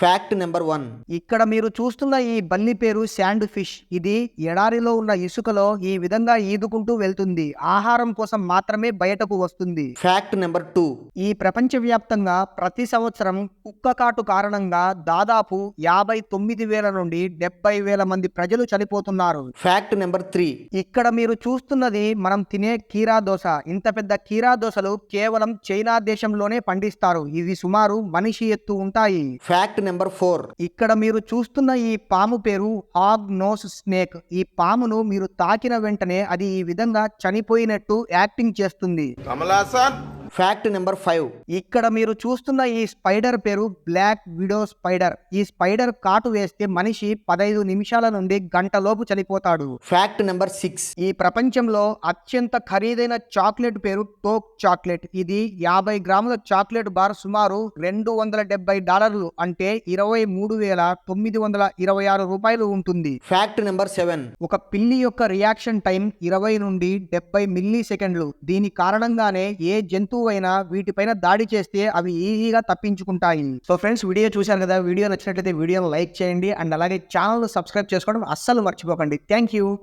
Fact number one ఇక్కడ మీరు చూస్తున్న ఈ బల్లి పేరు శాండ్ ఫిష్. ఇది ఎడారిలో ఉన్న ఇసుకలో ఈ విధంగా ఈదుకుంటూ వెళ్తుంది. ఆహారం కోసం మాత్రమే బయటకు వస్తుంది. ఫ్యాక్ట్ నెంబర్ టూ ఈ ప్రపంచవ్యాప్తంగా ప్రతి సంవత్సరం కుక్క కాటు కారణంగా దాదాపు యాభై తొమ్మిది వేల నుండి డెబ్బై వేల మంది ప్రజలు చనిపోతున్నారు. ఫ్యాక్ట్ నెంబర్ త్రీ ఇక్కడ మీరు చూస్తున్నది మనం తినే కీరా దోస ఇంత పెద్ద కీరా దోసలు కేవలం చైనా దేశంలోనే పండిస్తారు. ఇవి సుమారు మనిషి ఎత్తు ఉంటాయి. Fact number four. ఇక్కడ మీరు చూస్తున్న ఈ పాము పేరు ఆగ్నోస్ స్నేక్. ఈ పామును మీరు తాకిన వెంటనే అది ఈ విధంగా చనిపోయినట్టు యాక్టింగ్ చేస్తుంది. ఫ్యాక్ట్ నెంబర్ ఫైవ్ ఇక్కడ మీరు చూస్తున్న ఈ స్పైడర్ పేరు బ్లాక్ విడో స్పైడర్ ఈ స్పైడర్ కాటు వేస్తే మనిషి పదహైదు నిమిషాల నుండి గంటలోపు చనిపోతాడు. ఫ్యాక్ట్ నెంబర్ సిక్స్ ఈ ప్రపంచంలో అత్యంత ఖరీదైన చాక్లెట్ పేరు టోక్ చాక్లెట్ ఇది యాభై గ్రాముల చాక్లెట్ బార్ సుమారు రెండు వందల డెబ్బై డాలర్లు అంటే ఇరవై మూడు వేల తొమ్మిది వందల ఇరవై ఆరు రూపాయలు ఉంటుంది. ఫ్యాక్ట్ నెంబర్ సెవెన్ ఒక పిల్లి యొక్క రియాక్షన్ టైం ఇరవై నుండి డెబ్బై మిల్లీ సెకండ్లు దీని కారణంగానే ఏ జంతువు అయినా వీటిపైన దాడి చేస్తే అవి ఈజీగా తప్పించుకుంటాయి. సో ఫ్రెండ్స్ వీడియో చూశారు కదా? వీడియో నచ్చినట్లయితే వీడియోని లైక్ చేయండి. అండ్ అలాగే ఛానల్ సబ్స్క్రైబ్ చేసుకోవడం అస్సలు మర్చిపోకండి. Thank you.